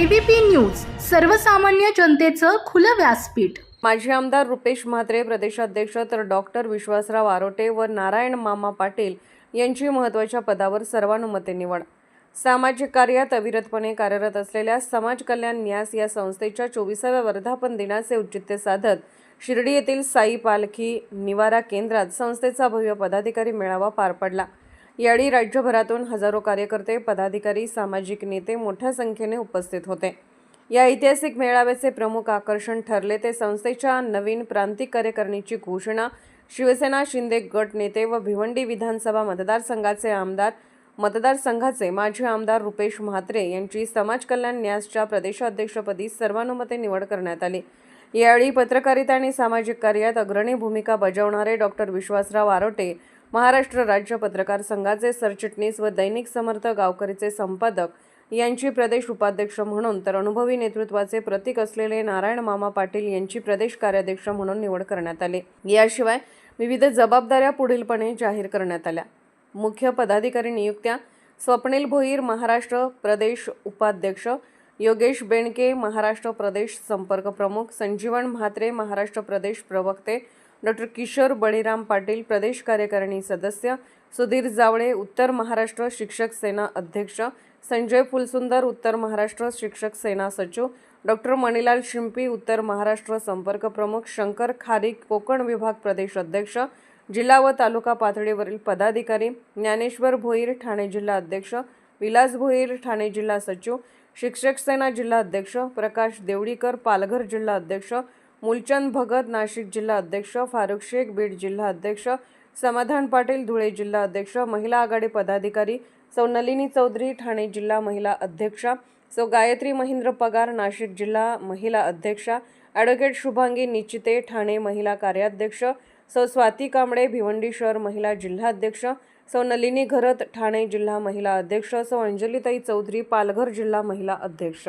ABP news सर्वसामान्य जनतेचं खुलं व्यासपीठ. माजी आमदार रुपेश म्हात्रे प्रदेशाध्यक्ष तर डॉक्टर विश्वासराव आरोटे व नारायण मामा पाटील यांची महत्त्वाच्या पदावर सर्वानुमते निवड. सामाजिक कार्यात अविरतपणे कार्यरत असलेल्या समाज कल्याण न्यास या संस्थेच्या चोवीसाव्या वर्धापन दिनाचे औचित्य साधत शिर्डी येथील साई पालखी निवारा केंद्रात संस्थेचा भव्य पदाधिकारी मेळावा पार पडला. यावेळी राज्यभरातून हजारो कार्यकर्ते पदाधिकारी सामाजिक नेते मोठ्या संख्येने उपस्थित होते. या ऐतिहासिक मेळाव्याचे प्रमुख आकर्षण ठरले ते संस्थेच्या नवीन प्रांतिक कार्यकारिणीची घोषणा शिवसेना शिंदे गट नेते व भिवंडी विधानसभा मतदारसंघाचे आमदार मतदारसंघाचे माजी आमदार रुपेश म्हात्रे यांची समाज कल्याण न्यासच्या प्रदेशाध्यक्षपदी सर्वानुमते निवड करण्यात आली. यावेळी पत्रकारिता आणि सामाजिक कार्यात अग्रणी भूमिका बजावणारे डॉक्टर विश्वासराव आरोटे महाराष्ट्र राज्य पत्रकार संघाचे सरचिटणीस व दैनिक समर्थ गावकरीचे संपादक यांची प्रदेश उपाध्यक्ष म्हणून तर अनुभवी नेतृत्वाचे प्रतीक असलेले नारायण मामा पाटील यांची प्रदेश कार्याध्यक्ष म्हणून निवड करण्यात आली. याशिवाय विविध जबाबदाऱ्या पुढीलपणे जाहीर करण्यात आल्या. मुख्य पदाधिकारी नियुक्त्या स्वप्नील भोईर महाराष्ट्र प्रदेश उपाध्यक्ष योगेश बेणके महाराष्ट्र प्रदेश संपर्क प्रमुख संजीवन म्हात्रे महाराष्ट्र प्रदेश प्रवक्ते डॉक्टर किशोर बळीराम पाटील प्रदेश कार्यकारिणी सदस्य सुधीर जावळे उत्तर महाराष्ट्र शिक्षक सेना अध्यक्ष संजय फुलसुंदर उत्तर महाराष्ट्र शिक्षक सेना सचिव डॉक्टर मणिलाल शिंपी उत्तर महाराष्ट्र संपर्क प्रमुख शंकर खारीक कोकण विभाग प्रदेश अध्यक्ष जिल्हा व तालुका पातळीवरील पदाधिकारी ज्ञानेश्वर भोईर ठाणे जिल्हा अध्यक्ष विलास भोईर ठाणे जिल्हा सचिव शिक्षक सेना जिल्हा अध्यक्ष प्रकाश देवडीकर पालघर जिल्हा अध्यक्ष मूलचंद भगत नाशिक जिल्हा अध्यक्ष फारुख शेख बीड जिल्हा अध्यक्ष समाधान पाटील धुळे जिल्हा अध्यक्ष महिला आघाडी पदाधिकारी सौ नलिनी चौधरी ठाणे जिल्हा महिला अध्यक्षा सौ गायत्री महेंद्र पगार नाशिक जिल्हा महिला अध्यक्षा ॲडव्होकेट शुभांगी निचिते ठाणे महिला कार्याध्यक्ष सौ स्वाती कांबळे भिवंडी शहर महिला जिल्हाध्यक्ष सौ नलिनी घरत ठाणे जिल्हा महिला अध्यक्ष सौ अंजलीताई चौधरी पालघर जिल्हा महिला अध्यक्ष.